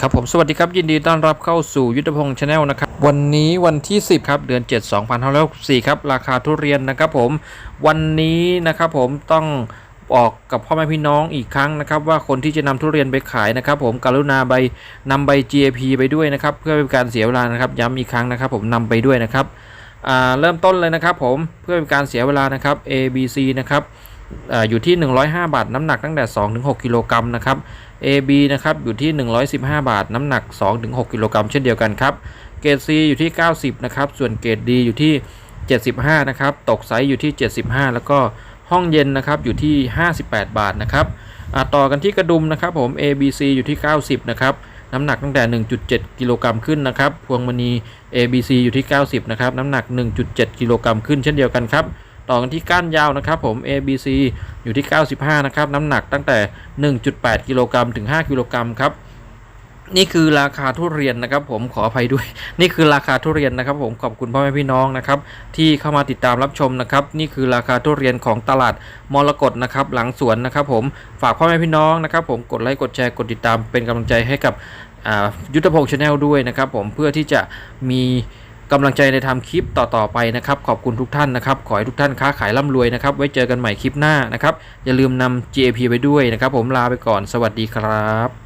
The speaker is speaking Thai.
ครับผมสวัสดีครับ ยินดีต้อนรับเข้าสู่ยุทธพงศ์ชาแนลนะครับ วันนี้วันที่ 10 ครับ เดือน 7 2564ครับ ราคาทุเรียนนะครับผมวันนี้นะครับผมต้องบอกกับพ่อแม่พี่น้องอีกครั้งนะครับ ว่าคนที่จะนำทุเรียนไปขายนะครับ ผมกรุณาใบนำใบ GAP ไปด้วยนะครับ เพื่อเป็นการเสียเวลานะครับ ย้ำอีกครั้งนะครับ ผมนำไปด้วยนะครับอ่าเริ่มต้นเลยนะครับ ผมเพื่อเป็นการเสียเวลานะครับ A B C นะครับ อยู่ที่ 105 บาท น้ำหนักตั้งแต่ 2-6 กิโลกรัมนะครับ AB นะครับอยู่ที่ 115 บาท น้ำหนัก 2-6 กิโลกรัมเช่นเดียวกันครับเกรด C อยู่ที่ 90 นะครับ ส่วนเกรด D อยู่ที่ 75 นะครับ ตกไซส์อยู่ที่ 75 แล้วก็ห้องเย็นนะครับอยู่ที่ 58 บาทนะครับต่อกันที่กระดุมนะครับผม ABC อยู่ที่ 90 นะครับน้ำหนักตั้งแต่ 1.7 กิโลกรัมขึ้นนะครับ พวงมณี ABC อยู่ที่ 90 นะครับ น้ำหนัก 1.7 กิโลกรัมขึ้นเช่นเดียวกันครับ ต่อกันที่ก้านยาวนะครับผม ABC อยู่ที่ 95 นะครับ น้ำหนักตั้งแต่ 1.8 กิโลกรัมถึง 5 กิโลกรัมครับนี่คือราคาทุเรียนนะครับ ผมขออภัยด้วย นี่คือราคาทุเรียนนะครับ ผมขอบคุณพ่อแม่พี่น้องนะครับ ที่เข้ามาติดตามรับชมนะครับ นี่คือราคาทุเรียนของตลาดมรกตนะครับ หลังสวนนะครับ ผมฝากพ่อแม่พี่น้องนะครับ ผมกดไลค์กดแชร์กดติดตามเป็นกำลังใจให้กับยุทธพงศ์ชาแนลด้วยนะครับ ผมเพื่อที่จะมี กำลังใจในทำคลิปต่อๆไปนะครับ ขอบคุณทุกท่านนะครับ ขอให้ทุกท่านค้าขายร่ำรวยนะครับ ไว้เจอกันใหม่คลิปหน้านะครับ อย่าลืมนำ GAP ไปด้วยนะครับ ผมลาไปก่อน สวัสดีครับ